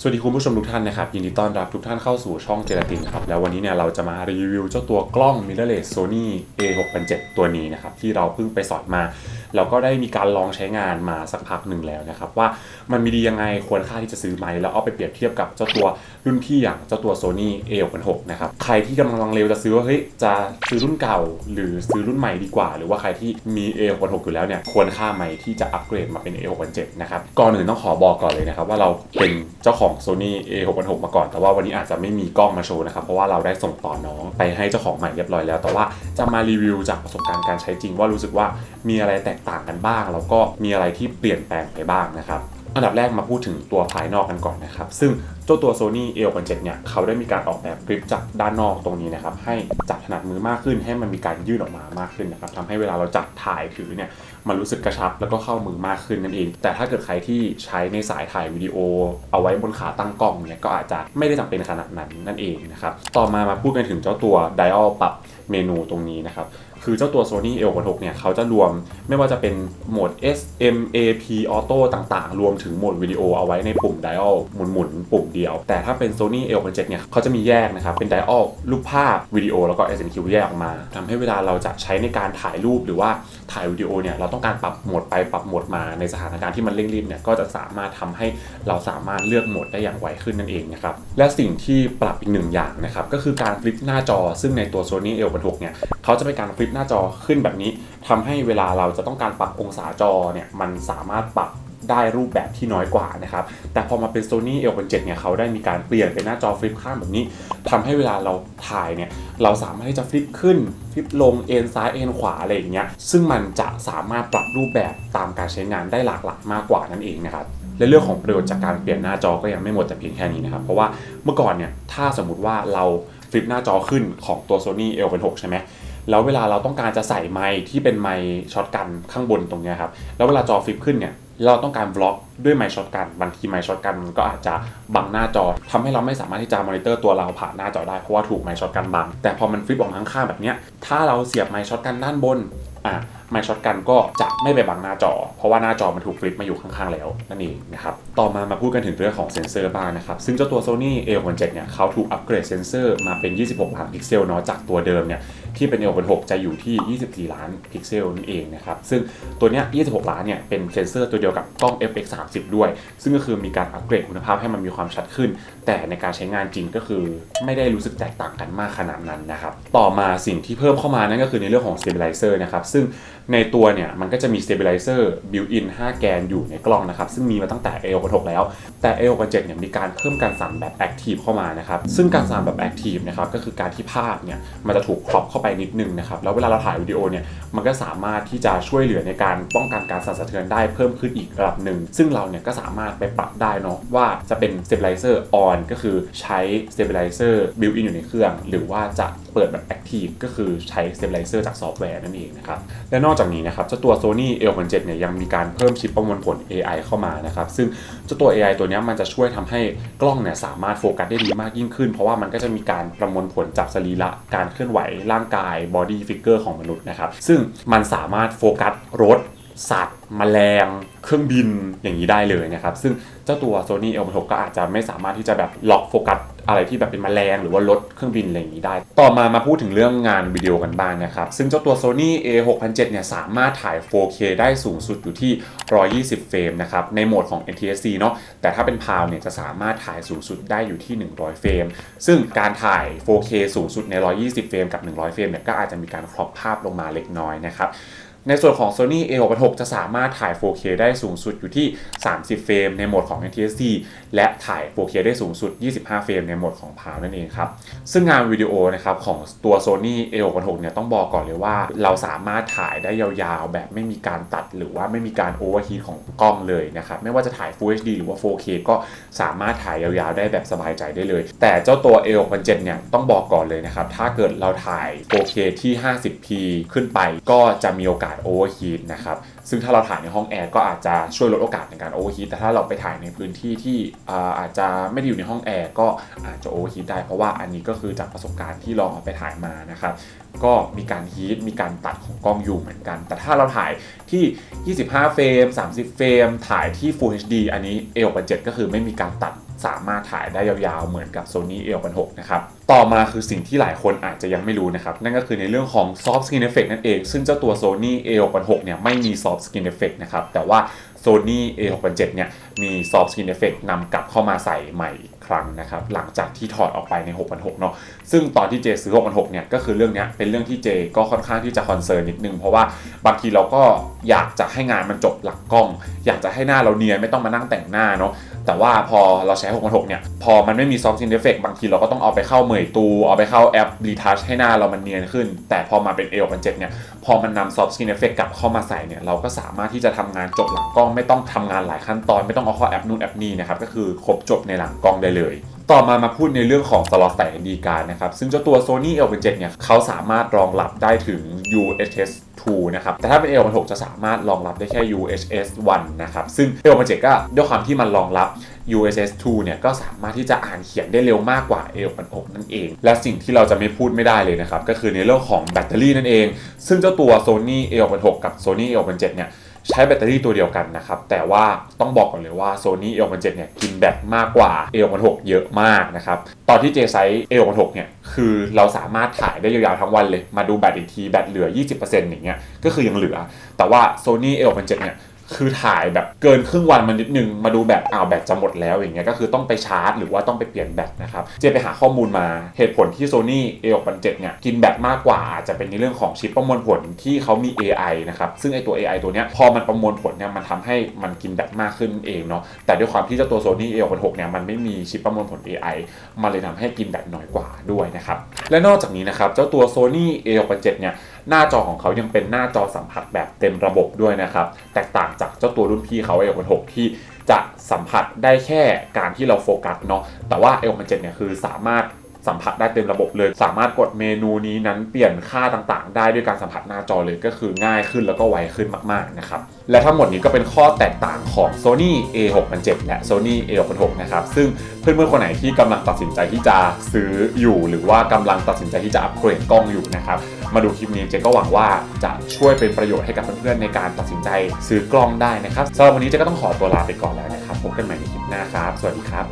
สวัสดีคุณผู้ชมทุกท่านนะครับยินดีต้อนรับทุกท่านเข้าสู่ช่องเจลาตินครับแล้ววันนี้เนี่ยเราจะมารีวิวเจ้าตัวกล้อง mirrorless Sony A6007 ตัวนี้นะครับที่เราเพิ่งไปสอดมา แล้วก็ได้มีการลองใช้งานมาสักพักหนึ่งแล้วนะครับ ว่ามันมีดียังไงควรค่าที่จะซื้อไหมแล้วเอาไปเปรียบเทียบกับเจ้าตัวรุ่นพี่อย่างเจ้าตัว Sony A66 นะครับใครที่กำลังลังเลจะซื้อว่าเฮ้ยจะซื้อรุ่นเก่า หรือซื้อรุ่นใหม่ดีกว่า หรือว่าใครที่มี A66 อยู่แล้วเนี่ยควรค่าไหมที่จะอัปเกรดมาเป็น A67 นะครับก่อนอื่นต้องขอบอกก่อนเลยนะครับว่าเราเป็นเจ้าของ Sony A66 มาก่อน แต่ว่าวันนี้อาจจะไม่มีกล้องมาโชว์นะครับเพราะว่าเราได้ส่งต่อน้องไปให้เจ้าของใหม่เรียบร้อยแล้ว แต่ว่าจะมารีวิวจากประสบการณ์การใช้จริงว่ารู้สึกว่ามีอะไรแตกต่างกันบ้าง แล้วก็มีอะไรที่เปลี่ยนแปลงไปบ้างนะครับอันดับแรกมาพูดถึงตัวภายนอกกันก่อนนะครับ ซึ่งเจ้าตัว Sony A67 เนี่ยเขาได้มีการออกแบบกริปจากด้านนอกตรงนี้นะครับ ให้จับถนัดมือมากขึ้น ให้มันมีการยืดออกมามากขึ้นนะครับทำให้เวลาเราจับถ่ายถือเนี่ยมันรู้สึกกระชับแล้วก็เข้ามือมากขึ้นนั่นเอง แต่ถ้าเกิดใครที่ใช้ในสายถ่ายวิดีโอ เอาไว้บนขาตั้งกล้องเนี่ยก็อาจจะไม่ได้จำเป็นขนาดนั้นนั่นเองนะครับต่อมามาพูดกันถึงเจ้าตัว dial ปรับเมนูตรงนี้นะครับ คือเจ้าตัว Sony A66 เนี่ยเขาจะรวมไม่ว่าจะเป็นโหมด S M A P Auto ต่างๆ รวมถึงโหมดวิดีโอเอาไว้ในปุ่ม dial หมุนๆ ปุ่มเดียว แต่ถ้าเป็น Sony A67 เนี่ยเขาจะมีแยกนะครับ เป็น dial รูปภาพวิดีโอแล้วก็ SMQ แยกออกมาทำให้เวลาเราจะใช้ในการถ่ายรูปหรือว่าถ่ายวิดีโอเนี่ยเราต้องการปรับโหมดไปปรับโหมดมาในสถานการณ์ที่มันเร่งรีบเนี่ยก็จะสามารถทำให้เราสามารถเลือกโหมดได้อย่างไวขึ้นนั่นเองนะครับและสิ่งที่ปรับอีกหนึ่งอย่างนะครับก็คือการฟลิปหน้าจอซึ่งในตัว Sony A66 เนี่ยเขาจะเป็นการฟลิปหน้าจอขึ้นแบบนี้ทำให้เวลาเราจะต้องการปรับองศาจอเนี่ยมันสามารถปรับได้รูปแบบที่น้อยกว่านะครับ แต่พอมาเป็น Sony A67 เนี่ยเขาได้มีการเปลี่ยนเป็นหน้าจอฟลิปข้างแบบนี้ทำให้เวลาเราถ่ายเนี่ยเราสามารถที่จะฟลิปขึ้นฟลิปลงเอ็นซ้ายเอ็นขวาอะไรอย่างเงี้ย ซึ่งมันจะสามารถปรับรูปแบบตามการใช้งานได้หลากหลายมากกว่านั่นเองนะครับและเรื่องของประโยชน์จากการเปลี่ยนหน้าจอก็ยังไม่หมดแต่เพียงแค่นี้นะครับ เพราะว่าเมื่อก่อนเนี่ยถ้าสมมติว่าเราฟลิปหน้าจอขึ้นของตัว Sony A66 ใช่ไหม แล้วเวลาเราต้องการจะใส่ไมค์ที่เป็นไมค์ช็อตกันข้างบนตรงนี้ครับ แล้วเวลาจอฟลิปขึ้นเนี่ยเราต้องการบล็อกด้วยไมค์ช็อตกันบางทีไมค์ช็อตกันมันก็อาจจะบังหน้าจอทำให้เราไม่สามารถที่จะมอนิเตอร์ตัวเราผ่านหน้าจอได้เพราะว่าถูกไมค์ช็อตกันบัง แต่พอมันฟลิปออกมาข้างๆแบบนี้ถ้าเราเสียบไมค์ช็อตกันด้านบนอะไมค์ช็อตกันก็จะไม่ไปบังหน้าจอ เพราะว่าหน้าจอมันถูกฟลิปมาอยู่ข้างๆแล้วนั่นเองนะครับ ต่อมามาพูดกันถึงเรื่องของเซนเซอร์บ้างนะครับ ซึ่งเจ้าตัว Sony A67 เนี่ยเขาถูกอัปเกรดเซนเซอร์มาเป็น 26ล้านพิกเซลเนาะจากตัวเดิมเนี่ย ที่เป็น A66 จะอยู่ที่ 24 ล้านพิกเซลนั่นเองนะครับ ซึ่งตัวเนี้ย 26 ล้านเนี่ย เป็นเซนเซอร์ตัวเดียวกับกล้อง FX30 ด้วย ซึ่งก็คือมีการอัปเกรดคุณภาพให้มันมีความชัดขึ้น แต่ในการใช้งานจริงก็คือไม่ได้รู้สึกแตกต่างกันมากขนาดนั้นนะครับ ต่อมาสิ่งที่เพิ่มเข้ามานั่นก็คือในเรื่องของ stabilizer นะครับ ซึ่งในตัวเนี่ยมันก็จะมี stabilizer built-in 5 แกนอยู่ในกล้องนะครับ ซึ่งมีมาตั้งแต่ A66 แล้ว แต่ A67 เนี่ยมีการเพิ่มการสั่นแบบ active เข้ามานะครับ ซึ่งการสั่นแบบ active นะครับก็คือการที่ภาพเนี่ยมันจะถูกครอปเข้าไปนิดนึงนะครับแล้วเวลาเราถ่ายวิดีโอเนี่ยมันก็สามารถที่จะช่วยเหลือในการป้องกันการสั่นสะเทือนได้เพิ่มขึ้นอีกระดับหนึ่ง ซึ่งเราเนี่ยก็สามารถไปปรับได้เนาะว่าจะเป็น stabilizer on ก็คือใช้ stabilizer built-in อยู่ในเครื่อง หรือว่าจะ เปิดแบบ active ก็คือใช้ stabilizer จากซอฟต์แวร์นั่นเองนะครับ และนอกจากนี้นะครับเจ้าตัว Sony A67 เนี่ยยังมีการเพิ่มชิปประมวลผล AI เข้ามานะครับ ซึ่งเจ้าตัว AI ตัวนี้มันจะช่วยทำให้กล้องเนี่ยสามารถโฟกัสได้ดีมากยิ่งขึ้น เพราะว่ามันก็จะมีการประมวลผลจับสรีระการเคลื่อนไหวร่างกาย body figure ของมนุษย์นะครับ ซึ่งมันสามารถโฟกัสรถสัตว์แมลง เครื่องบินอย่างนี้ได้เลยนะครับ ซึ่งเจ้าตัว Sony A66 ก็อาจจะไม่สามารถที่จะแบบล็อกโฟกัส อะไรที่แบบเป็นมแมลงหรือว่ารถเครื่องบินอะไรอย่างนี้ได้ ต่อมามาพูดถึงเรื่องงานวิดีโอกันบ้างนะครับ ซึ่งเจ้าตัว Sony A6007 เนี่ยสามารถถ่าย 4K ได้สูงสุดอยู่ที่ 120 เฟรมนะครับ ในโหมดของ NTSC เนาะ แต่ถ้าเป็น PAL เนี่ยจะสามารถถ่ายสูงสุดได้อยู่ที่ 100 เฟรม ซึ่งการถ่าย 4K สูงสุดใน 120 เฟรมกับ 100 เฟรมเนี่ยก็อาจจะมีการครอปภาพลงมาเล็กน้อยนะครับ ในส่วนของ Sony A66 จะสามารถถ่าย 4K ได้สูงสุดอยู่ที่ 30 เฟรมในโหมดของ NTSC และถ่าย 4K ได้สูงสุด 25 เฟรมในโหมดของ PAL นั่นเองครับ ซึ่งงานวิดีโอนะครับของตัว Sony A66 เนี่ยต้องบอกก่อนเลยว่า เราสามารถถ่ายได้ยาวๆ แบบไม่มีการตัดหรือว่าไม่มีการโอเวอร์ฮีทของกล้องเลยนะครับไม่ว่าจะถ่าย Full HD หรือว่า 4K ก็สามารถถ่ายยาวๆ ได้แบบสบายใจได้เลย แต่เจ้าตัว A67 เนี่ยต้องบอกก่อนเลยนะครับถ้าเกิดเราถ่าย 4K ที่ 50p ขึ้นไปก็จะมีโอกาสโอเวอร์ฮีทนะครับซึ่งถ้าเราถ่ายในห้องแอร์ก็อาจจะช่วยลดโอกาสในการโอเวอร์ฮีทแต่ถ้าเราไปถ่ายในพื้นที่ที่อาอาจจะไม่ได้อยู่ในห้องแอร์ก็อาจจะโอเวอร์ฮีทได้เพราะว่าอันนี้ก็คือจากประสบการณ์ที่ลองเอาไปถ่ายมานะครับก็มีการฮีทมีการตัดของกล้องอยู่เหมือนกัน แต่ถ้าเราถ่ายที่ 25 เฟรม 30 เฟรม ถ่ายที่ Full HD อันนี้ A6 7ก็คือไม่มีการตัด สามารถถ่ายได้ยาวๆ เหมือนกับ Sony A6 นะครับ ต่อมาคือสิ่งที่หลายคนอาจจะยังไม่รู้นะครับ นั่นก็คือในเรื่องของ Soft Skin Effect นั่นเอง ซึ่งเจ้าตัว Sony A6 เนี่ยไม่มี Soft Skin Effect นะครับ แต่ว่า Sony A6 เนี่ยมี Soft Skin Effect นำกลับเข้ามาใส่ใหม่อีก ครั้งนะครับหลังจากที่ถอดออกไปใน 6,600เนาะซึ่งตอนที่เจซื้อ 6,600เนี่ยก็คือเรื่องนี้เป็นเรื่องที่เจก็ค่อนข้างที่จะคอนเซิร์นนิดนึง เพราะว่าบางทีเราก็อยากจะให้งานมันจบหลังกล้อง อยากจะให้หน้าเราเนียนไม่ต้องมานั่งแต่งหน้าเนาะแต่ว่าพอเราใช้ 6,600เนี่ยพอมันไม่มี Soft Skin Effect บางทีเราก็ต้องเอาไปเข้าเหมยตูเอาไปเข้าแอป Retouch ให้หน้าเรามันเนียนขึ้น แต่พอมาเป็น A6,700 เนี่ยพอมันนำ Soft Skin Effect กลับเข้ามาใส่เนี่ยเราก็สามารถที่จะทำงานจบหลังกล้องไม่ต้องทำงานหลายขั้นตอน ไม่ต้องเอาเข้าแอปนู่นแอปนี่นะครับก็คือครบจบในหลังกล้องได้เลย ต่อมามาพูดในเรื่องของสล็อตใส่ SD card นะครับ ซึ่งเจ้าตัว Sony A7 เนี่ยเขาสามารถรองรับได้ถึง UHS 2นะครับ แต่ถ้าเป็น A6 จะสามารถรองรับได้แค่ UHS 1นะครับ ซึ่ง A7 ก็ด้วยความที่มันรองรับ UHS 2เนี่ยก็สามารถที่จะอ่านเขียนได้เร็วมากกว่า A6 นั่นเอง และสิ่งที่เราจะไม่พูดไม่ได้เลยนะครับ ก็คือในเรื่องของแบตเตอรี่นั่นเอง ซึ่งเจ้าตัว Sony A6 กับ Sony A7 เนี่ย ใช้แบตเตอรี่ตัวเดียวกันนะครับ แต่ว่าต้องบอกก่อนเลยว่า Sony A67 เนี่ยกินแบตมากกว่า A66 เยอะมากนะครับ ตอนที่เจไซส์ A66 เนี่ยคือเราสามารถถ่ายได้ยาวๆทั้งวันเลย มาดูแบตอีกทีแบตเหลือ 20%อย่างเงี้ยก็คือยังเหลือ แต่ว่า Sony A67 เนี่ย คือถ่ายแบบเกินครึ่งวันมานิดนึงมาดูแบตอ้าวแบตจะหมดแล้วอย่างเงี้ยก็คือต้องไปชาร์จ หรือว่าต้องไปเปลี่ยนแบตนะครับเจไปหาข้อมูลมาเหตุผลที่ Sony A67 เนี่ยกินแบตมากกว่าอาจจะเป็นในเรื่องของชิปประมวลผลที่เขามี AI นะครับซึ่งไอตัว AI ตัวเนี้ยพอมันประมวลผลเนี่ยมันทำให้มันกินแบตมากขึ้นเองเนาะแต่ด้วยความที่เจ้าตัว Sony A66 เนี่ยมันไม่มีชิปประมวลผล AI มันเลยทำให้กินแบตน้อยกว่าด้วยนะครับ และนอกจากนี้นะครับ เจ้าตัว Sony A67 เนี่ยหน้าจอของเขายังเป็นหน้าจอสัมผัสแบบเต็มระบบด้วยนะครับ แตกต่างจากเจ้าตัวรุ่นพี่เขา A66 ที่จะสัมผัสได้แค่การที่เราโฟกัสเนาะแต่ว่า A67 เนี่ยคือสามารถ สัมผัสได้เต็มระบบเลย สามารถกดเมนูนี้นั้นเปลี่ยนค่าต่างๆ ได้ด้วยการสัมผัสหน้าจอเลยก็คือง่ายขึ้นแล้วก็ไวขึ้นมากๆนะครับและทั้งหมดนี้ก็เป็นข้อแตกต่างของ Sony A617 และ Sony A66 นะครับซึ่งเพื่อนๆคนไหนที่กำลังตัดสินใจที่จะซื้ออยู่หรือว่ากำลังตัดสินใจที่จะอัปเกรดกล้องอยู่นะครับมาดูคลิปนี้เจก็หวังว่าจะช่วยเป็นประโยชน์ให้กับเพื่อนๆในการตัดสินใจซื้อกล้องได้นะครับสำหรับวันนี้เจก็ต้องขอตัวลาไปก่อนแล้วนะครับพบกันใหม่ในคลิปหน้าครับ สวัสดีครับ